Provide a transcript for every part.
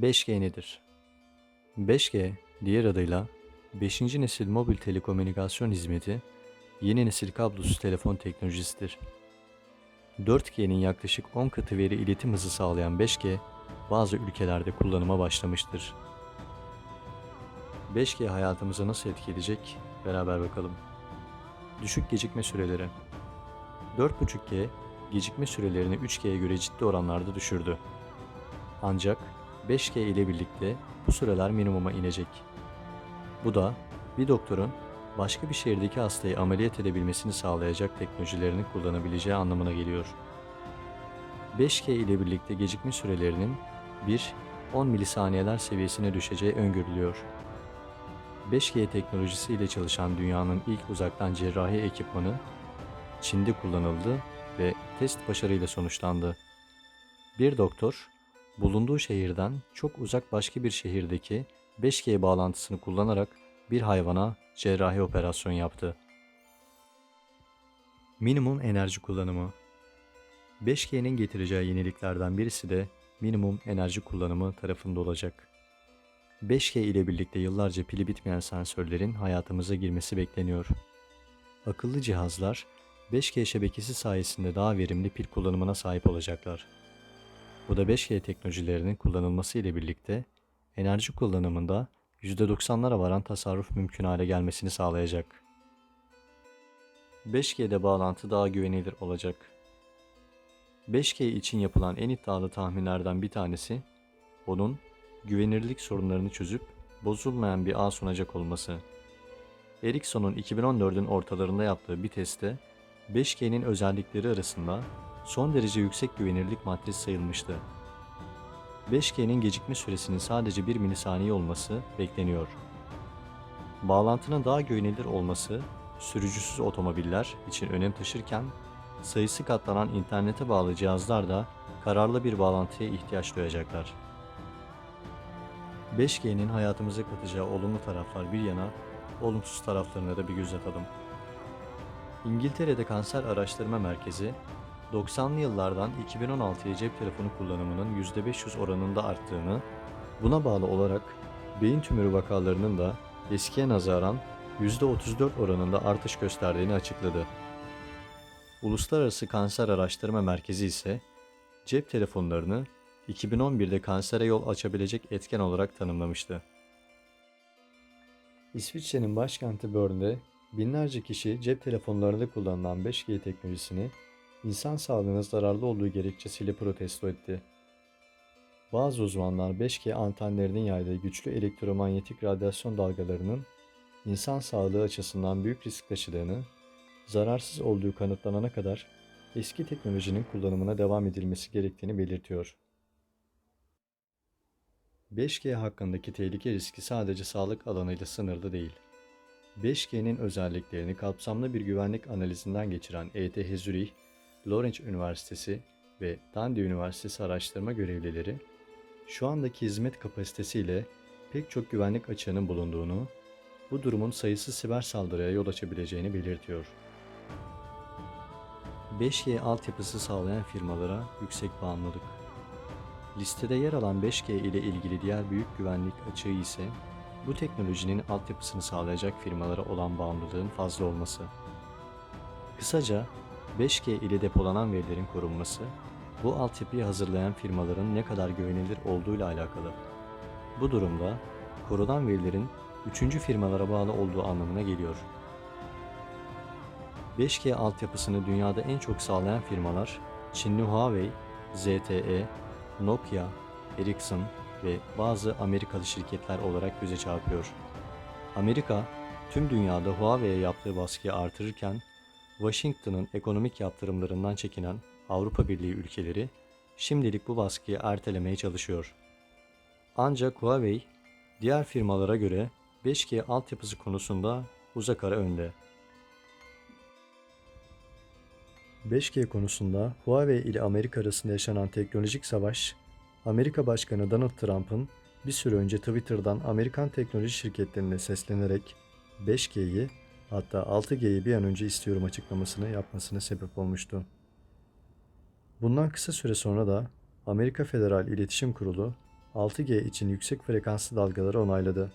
5G nedir? 5G, diğer adıyla 5. nesil mobil telekomünikasyon hizmeti, yeni nesil kablosuz telefon teknolojisidir. 4G'nin yaklaşık 10 katı veri iletim hızı sağlayan 5G, bazı ülkelerde kullanıma başlamıştır. 5G hayatımıza nasıl etki edecek? Beraber bakalım. Düşük gecikme süreleri 4.5G, gecikme sürelerini 3G'ye göre ciddi oranlarda düşürdü. Ancak 5G ile birlikte bu süreler minimuma inecek. Bu da bir doktorun başka bir şehirdeki hastayı ameliyat edebilmesini sağlayacak teknolojilerini kullanabileceği anlamına geliyor. 5G ile birlikte gecikme sürelerinin 1-10 milisaniyeler seviyesine düşeceği öngörülüyor. 5G teknolojisi ile çalışan dünyanın ilk uzaktan cerrahi ekipmanı Çin'de kullanıldı ve test başarıyla sonuçlandı. Bir doktor, bulunduğu şehirden çok uzak başka bir şehirdeki 5G bağlantısını kullanarak bir hayvana cerrahi operasyon yaptı. Minimum enerji kullanımı 5G'nin getireceği yeniliklerden birisi de minimum enerji kullanımı tarafında olacak. 5G ile birlikte yıllarca pili bitmeyen sensörlerin hayatımıza girmesi bekleniyor. Akıllı cihazlar 5G şebekesi sayesinde daha verimli pil kullanımına sahip olacaklar. Bu da 5G teknolojilerinin kullanılması ile birlikte enerji kullanımında %90'lara varan tasarruf mümkün hale gelmesini sağlayacak. 5G'de bağlantı daha güvenilir olacak. 5G için yapılan en iddialı tahminlerden bir tanesi, onun güvenirlik sorunlarını çözüp bozulmayan bir ağ sunacak olması. Ericsson'un 2014'ün ortalarında yaptığı bir testte 5G'nin özellikleri arasında son derece yüksek güvenirlik maddesi sayılmıştı. 5G'nin gecikme süresinin sadece 1 milisaniye olması bekleniyor. Bağlantının daha güvenilir olması sürücüsüz otomobiller için önem taşırken sayısı katlanan internete bağlı cihazlar da kararlı bir bağlantıya ihtiyaç duyacaklar. 5G'nin hayatımıza katacağı olumlu taraflar bir yana, olumsuz taraflarına da bir göz atalım. İngiltere'de Kanser Araştırma Merkezi, 90'lı yıllardan 2016'ya cep telefonu kullanımının %500 oranında arttığını, buna bağlı olarak beyin tümörü vakalarının da eskiye nazaran %34 oranında artış gösterdiğini açıkladı. Uluslararası Kanser Araştırma Merkezi ise cep telefonlarını 2011'de kansere yol açabilecek etken olarak tanımlamıştı. İsviçre'nin başkenti Bern'de binlerce kişi cep telefonlarında kullanılan 5G teknolojisini insan sağlığına zararlı olduğu gerekçesiyle protesto etti. Bazı uzmanlar 5G antenlerinin yaydığı güçlü elektromanyetik radyasyon dalgalarının insan sağlığı açısından büyük risk taşıdığını, zararsız olduğu kanıtlanana kadar eski teknolojinin kullanımına devam edilmesi gerektiğini belirtiyor. 5G hakkındaki tehlike riski sadece sağlık alanıyla sınırlı değil. 5G'nin özelliklerini kapsamlı bir güvenlik analizinden geçiren ETH Zürih, Lawrence Üniversitesi ve Dundee Üniversitesi araştırma görevlileri, şu andaki hizmet kapasitesiyle pek çok güvenlik açığının bulunduğunu, bu durumun sayısız siber saldırıya yol açabileceğini belirtiyor. 5G altyapısı sağlayan firmalara yüksek bağımlılık. Listede yer alan 5G ile ilgili diğer büyük güvenlik açığı ise bu teknolojinin altyapısını sağlayacak firmalara olan bağımlılığın fazla olması. Kısaca 5G ile depolanan verilerin korunması, bu altyapıyı hazırlayan firmaların ne kadar güvenilir olduğuyla alakalı. Bu durumda korunan verilerin üçüncü firmalara bağlı olduğu anlamına geliyor. 5G altyapısını dünyada en çok sağlayan firmalar Çinli Huawei, ZTE, Nokia, Ericsson ve bazı Amerikalı şirketler olarak göze çarpıyor. Amerika, tüm dünyada Huawei'ye yaptığı baskıyı artırırken, Washington'ın ekonomik yaptırımlarından çekinen Avrupa Birliği ülkeleri şimdilik bu baskıyı ertelemeye çalışıyor. Ancak Huawei, diğer firmalara göre 5G altyapısı konusunda uzak ara önde. 5G konusunda Huawei ile Amerika arasında yaşanan teknolojik savaş, Amerika Başkanı Donald Trump'ın bir süre önce Twitter'dan Amerikan teknoloji şirketlerine seslenerek 5G'yi hatta 6G'yi bir an önce istiyorum açıklamasını yapmasına sebep olmuştu. Bundan kısa süre sonra da Amerika Federal İletişim Kurulu 6G için yüksek frekanslı dalgaları onayladı.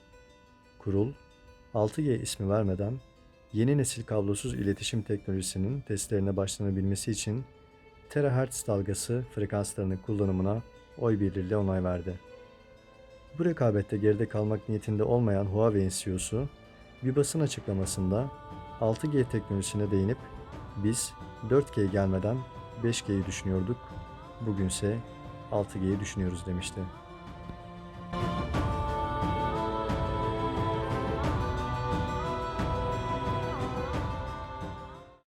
Kurul, 6G ismi vermeden yeni nesil kablosuz iletişim teknolojisinin testlerine başlanabilmesi için terahertz dalgası frekanslarının kullanımına oy birliğiyle onay verdi. Bu rekabette geride kalmak niyetinde olmayan Huawei'in CEO'su bir basın açıklamasında 6G teknolojisine değinip biz 4G gelmeden 5G'yi düşünüyorduk, bugünse 6G'yi düşünüyoruz demişti.